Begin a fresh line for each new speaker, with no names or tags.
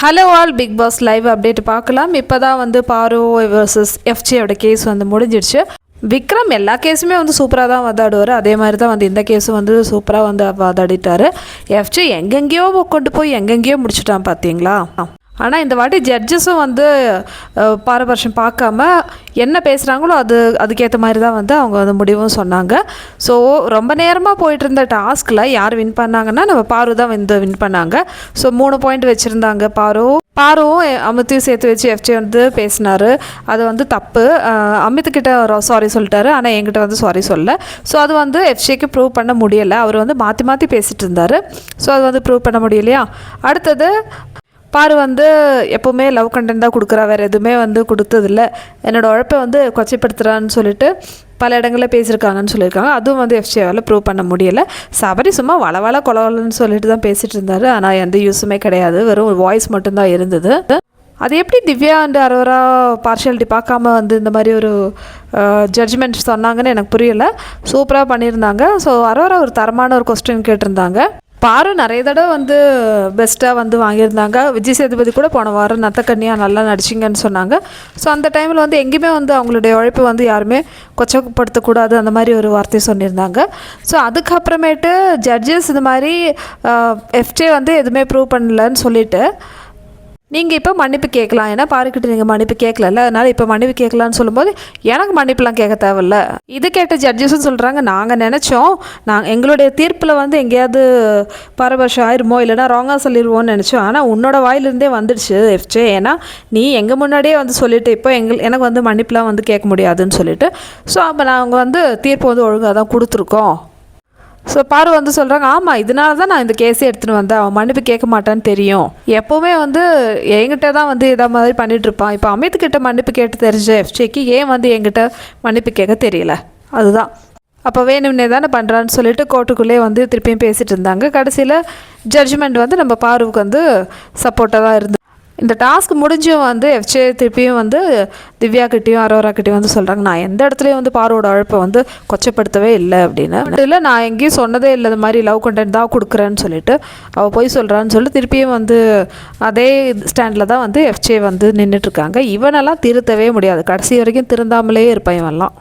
Hello all Bigg Boss live update பார்க்கலாம். இப்போ தான் வந்து பாரு வர்சஸ் எஃப்ஜியோட கேஸ் வந்து முடிஞ்சிடுச்சு. விக்ரம் எல்லா கேஸுமே வந்து சூப்பராக தான் வாதாடுவார். அதே மாதிரி தான் வந்து இந்த கேஸும் வந்து சூப்பராக வந்து வாதாடிட்டார். எஃப்ஜி எங்கெங்கேயோ கொண்டு போய் எங்கெங்கேயோ முடிச்சுட்டான் பார்த்தீங்களா ஆனால் இந்த வாட்டி ஜட்ஜஸும் வந்து பாரபட்சம் பார்க்காம என்ன பேசுகிறாங்களோ அது அதுக்கேற்ற மாதிரி தான் வந்து அவங்க வந்து முடிவும் சொன்னாங்க. ஸோ ரொம்ப நேரமாக போயிட்டு இருந்த டாஸ்கில் யார் வின் பண்ணாங்கன்னா நம்ம பாரு தான் வந்து வின் பண்ணாங்க. ஸோ மூணு பாயிண்ட் வச்சுருந்தாங்க பாரு. பாரும் அமித்தையும் சேர்த்து வச்சு எஃப்ஜே வந்து பேசினாரு. அது வந்து தப்பு. அமித்துக்கிட்ட சாரி சொல்லிட்டாரு. ஆனால் என்கிட்ட வந்து சாரி சொல்ல ஸோ அது வந்து எஃப்ஜேக்கு ப்ரூவ் பண்ண முடியலை. அவர் வந்து மாற்றி மாற்றி பேசிகிட்டு இருந்தார் ஸோ அது வந்து ப்ரூவ் பண்ண முடியலையா? அடுத்தது பாரு வந்து எப்போவுமே லவ் கண்டென்ட் தான் கொடுக்குறா வேறு எதுவுமே வந்து கொடுத்ததில்ல. என்னோடய உழைப்பை வந்து கொச்சைப்படுத்துகிறான்னு சொல்லிட்டு பல இடங்களில் பேசியிருக்காங்கன்னு சொல்லியிருக்காங்க. அதுவும் வந்து எஃப்சியாவால் ப்ரூவ் பண்ண முடியலை. சபரி சும்மா வள வள கொலவலன்னு சொல்லிட்டு தான் பேசிகிட்டு இருந்தார் ஆனால் எந்த யூஸுமே கிடையாது. வெறும் வாய்ஸ் மட்டும்தான் இருந்தது. அது எப்படி திவ்யா அண்ட் அரோரா பார்ஷியாலிட்டி பார்க்காம வந்து இந்த மாதிரி ஒரு ஜட்ஜ்மெண்ட் சொன்னாங்கன்னு எனக்கு புரியலை. சூப்பராக பண்ணியிருந்தாங்க. ஸோ அரோரா ஒரு தரமான ஒரு கொஸ்டின் கேட்டிருந்தாங்க. பாரு நிறைய தடவை வந்து பெஸ்ட்டாக வந்து வாங்கியிருந்தாங்க. விஜய் சேதுபதி கூட போன வாரம் நத்தக்கன்னியா நல்லா நடிச்சிங்கன்னு சொன்னாங்க. ஸோ அந்த டைமில் வந்து எங்கேயுமே வந்து அவங்களுடைய உழைப்பு வந்து யாருமே கொச்சப்படுத்தக்கூடாது அந்த மாதிரி ஒரு வார்த்தை சொல்லியிருந்தாங்க. ஸோ அதுக்கப்புறமேட்டு ஜட்ஜஸ் இது மாதிரி எஃப்ஜே வந்து எதுவுமே ப்ரூவ் பண்ணலன்னு சொல்லிட்டு நீங்கள் இப்போ மன்னிப்பு கேட்கலாம். ஏன்னா பாருக்கிட்ட நீங்கள் மன்னிப்பு கேட்கலல்ல. அதனால் இப்போ மன்னிப்பு கேட்கலான்னு சொல்லும்போது எனக்கு மன்னிப்புலாம் கேட்க தேவையில்ல. இது கேட்ட ஜட்ஜஸும் சொல்கிறாங்க நாங்கள் நினச்சோம். நாங்கள் எங்களுடைய தீர்ப்பில் வந்து எங்கேயாவது பரபரஷம் ஆயிருமோ இல்லைனா ராங்காக சொல்லிடுவோம்னு நினச்சோம். ஆனால் உன்னோட வாயிலிருந்தே வந்துடுச்சு எஃப்ஜே ஏன்னா நீ எங்கள் முன்னாடியே வந்து சொல்லிவிட்டு இப்போ எங்கள் எனக்கு வந்து மன்னிப்புலாம் வந்து கேட்க முடியாதுன்னு சொல்லிட்டு. ஸோ அப்போ நாங்கள் வந்து தீர்ப்பு வந்து ஒழுங்காக தான் கொடுத்துருக்கோம். ஸோ பாரு வந்து சொல்கிறாங்க ஆமாம் இதனால தான் நான் இந்த கேஸே எடுத்துகிட்டு வந்தேன். அவன் மன்னிப்பு கேட்க மாட்டான்னு தெரியும். எப்போவுமே வந்து என்கிட்ட தான் வந்து இதை மாதிரி பண்ணிட்டு இருப்பான். இப்போ அமித் கிட்ட மன்னிப்பு கேட்டு தெரிஞ்ச எஃப்ஜேக்கு ஏன் வந்து என்கிட்ட மன்னிப்பு கேட்க தெரியல? அதுதான். அப்போ வேணும்னே தானே பண்ணுறான்னு சொல்லிட்டு கோர்ட்டுக்குள்ளே வந்து திருப்பியும் பேசிகிட்டு இருந்தாங்க. கடைசியில் ஜட்ஜ்மெண்ட் வந்து நம்ம பாருவுக்கு வந்து சப்போர்ட்டாக தான் இருந்து இந்த டாஸ்க் முடிஞ்சும் வந்து எஃப்ஜே திருப்பியும் வந்து திவ்யா கிட்டேயும் அரோரா வந்து சொல்கிறாங்க நான் எந்த இடத்துலையும் வந்து பாரோட அழைப்பை வந்து கொச்சப்படுத்தவே இல்லை அப்படின்னு. இல்லை நான் எங்கேயும் சொன்னதே இல்லை இந்த மாதிரி லவ் கண்டென்ட் தான் கொடுக்குறேன்னு சொல்லிட்டு அவள் போய் சொல்கிறான்னு சொல்லி திருப்பியும் வந்து அதே ஸ்டாண்டில் தான் வந்து எஃப்ஜே வந்து நின்றுட்டுருக்காங்க இவனெல்லாம் திருத்தவே முடியாது. கடைசி வரைக்கும் திருந்தாமலே இருப்பான் இவன்லாம்.